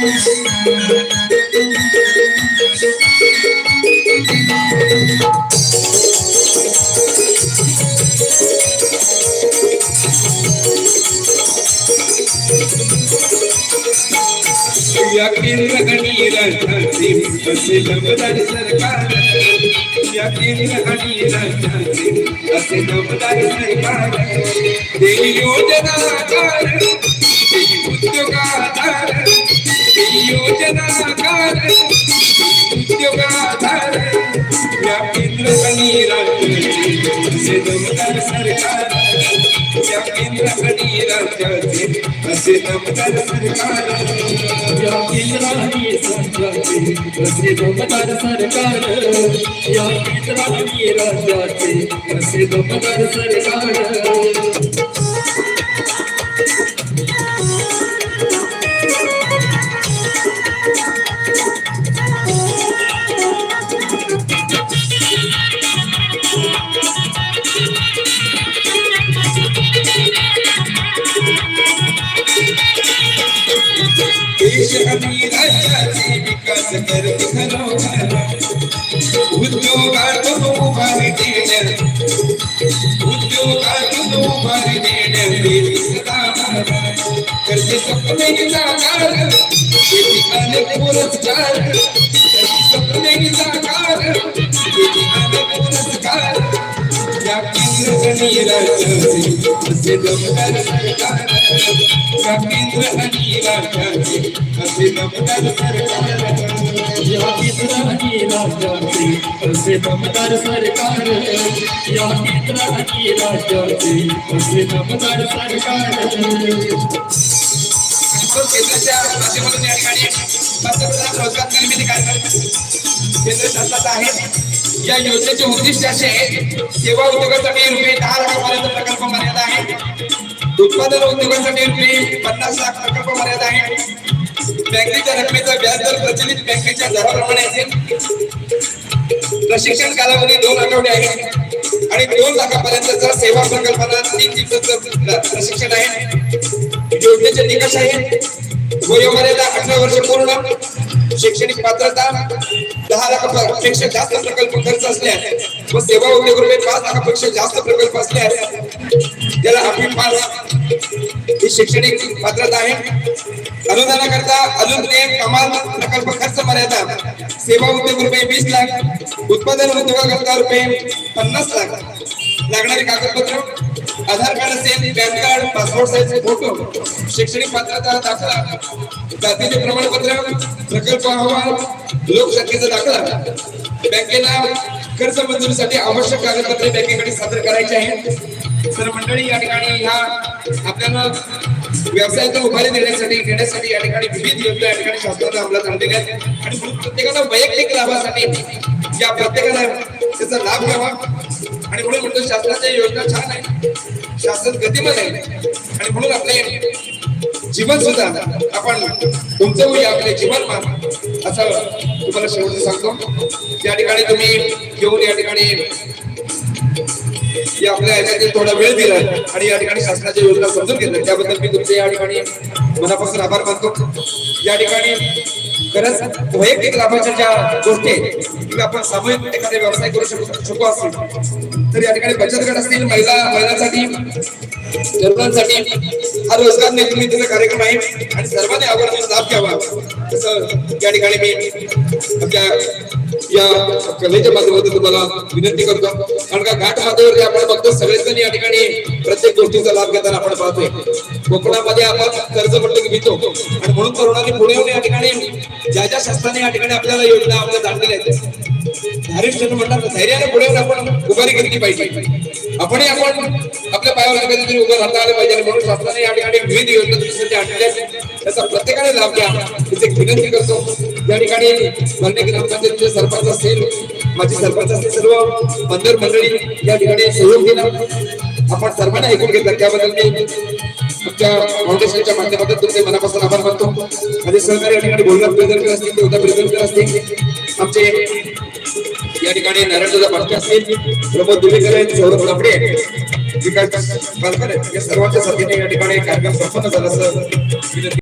या केंद्र आणि राज्याचे असे दमदार सरकार या केंद्र आणि राज्याचे असे दमदार सरकार देई योजनाकार देई केंद्र आणि दमदार सरकार या केंद्र राज्याचे असे दमदार सरकार या केंद्राने असे दमदार सरकार या केंद्राने राज्याचे असे दमदार सरकार देश अमीर है विकास कर दिखलो उद्योग आतो मारी देडर उद्योग आतो मारी देडर देश सदा मारा करते सपने की साकार खेती आने पुरस्कार करते सपने की साकार खेती आने पुरस्कार या केंद्र आणि राज्याचे असे दमदार सरकार या केंद्र आणि राज्याचे असे दमदार सरकार या केंद्राने राज्याचे राज्याचे असे सरकार केंद्राच्या माध्यमातून या ठिकाणी पंतप्रधान रोजगार निर्मिती कार्यक्रम केंद्र शासनाचा आहे. या योजनेचे उद्दिष्ट असे आहे सेवा उद्योगासाठी रुपये दहा लाखापर्यंत प्रकल्प मर्यादा आहे. उत्पादन उद्योगासाठी रुपये पन्नास लाख प्रकल्प मर्यादा आहे. बँकेच्या रकमेचा व्याजदर प्रचलित बँकेच्या दराप्रमाणे असेल प्रशिक्षण कालावधी दोन आठवडे आहे. आणि दोन लाखापर्यंतचा सेवा प्रकल्पाला तीन दिवसाचं प्रशिक्षण आहे. योजनेचे निकष आहेत. वयोमर्यादा अठरा वर्ष पूर्ण. शैक्षणिक पात्रता दहा लाखापेक्षा जास्त प्रकल्प खर्च असल्यास व सेवा उद्योग रुपये पाच लाखापेक्षा जास्त प्रकल्प असल्यास त्याला आपली पास ही शैक्षणिक पात्रता आहे. अनुदानाकरता अजून एक कमाल प्रकल्प खर्च मर्यादा. सेवा उद्योग रुपये वीस लाख उत्पादन उद्योगाकरता रुपये पन्नास लाख. लागणारी कागदपत्र आधार कार्ड असेल PAN card passport size photo शैक्षणिक पात्रता दाखला. जातीचे प्रमाणपत्र प्रकल्प अहवाल लोकसंख्येचा दाखला. बँकेला कर्ज मंजुरीसाठी आवश्यक कागदपत्रे बँकेकडे सादर करायचे आहेत. सर मंडळी या ठिकाणी ह्या आपल्याला व्यवसायाचा उभारी देण्यासाठी घेण्यासाठी या ठिकाणी विविध योजना या ठिकाणी शासनाने अंमलात आणलेल्या आहेत. आणि प्रत्येकाला वैयक्तिक लाभासाठी या प्रत्येकाला त्याचा लाभ घ्यावा. आणि म्हणून म्हणतो शासनाच्या योजना छान आहे शास्त्रात गतिमान आहे. आणि म्हणून आपले जीवन सुद्धा आपण उंचवूया आपले जीवन मान असं तुम्हाला शेवटचं सांगतो. या ठिकाणी तुम्ही घेऊन या ठिकाणी आपल्या याच्यातील थोडा वेळ दिला आणि या ठिकाणी शासनाच्या योजना समजून घेतल्या. त्याबद्दल मी तुमचे या ठिकाणी मनापासून आभार मानतो. या ठिकाणी खरंच वैयक्तिक लाभाच्या ज्या गोष्टी आहेत आपण सामूहिक एखादा व्यवसाय करू शकतो शकू असतील तर या ठिकाणी बचत गट असतील महिला महिलांसाठी तरुणांसाठी हा रोजगार निर्मितीचा कार्यक्रम आहे आणि सर्वांनी आवर्जून लाभ घ्यावा. तसं या ठिकाणी मी आमच्या या कलेच्या माध्यमातून तुम्हाला विनंती करतो. कारण का घाट माथ्यावरती आपण बघतो सगळेच जण या ठिकाणी प्रत्येक गोष्टीचा लाभ घेताना आपण पाहतोय. कोकणामध्ये आपण कर्ज म्हटलं की घेतो आणि म्हणून तरुणांनी पुढे या ठिकाणी ज्या ज्या शास्त्राने या ठिकाणी आपल्याला योजना आपल्या जाणलेल्या आहेत धारिष्ठ म्हणतात धैर्याने पुढे आपण उभारी घेतली पाहिजे. आपणही आपण आपल्या पायावर कधीतरी उभं राहता आलं पाहिजे. म्हणून शासनाने या ठिकाणी विविध योजना तुमच्यासाठी आणलेल्या त्याचा प्रत्येकाने लाभ घ्या. तिथे विनंती करतो. या ठिकाणी मान्य ग्रामपंचायतीचे सरपंच असतील माझे सरपंच असतील सर्व मंदिर मंडळी या ठिकाणी सहयोग दिला आपण सर्वांना ऐकून घेतलं त्याबद्दल मी आमच्या फाउंडेशनच्या माध्यमातून तुमचे मनापासून आभार मानतो. माझे सहकारी या ठिकाणी बोलणार प्रेझेंटर असतील ते उद्या प्रेझेंटर असतील आमचे या ठिकाणी नारायणदादा पाटके असतील प्रमोद दुलेकर आहेत सौरभ लापडे विकास या सर्वांच्या साथीने या ठिकाणी कार्यक्रम संपन्न झाला असं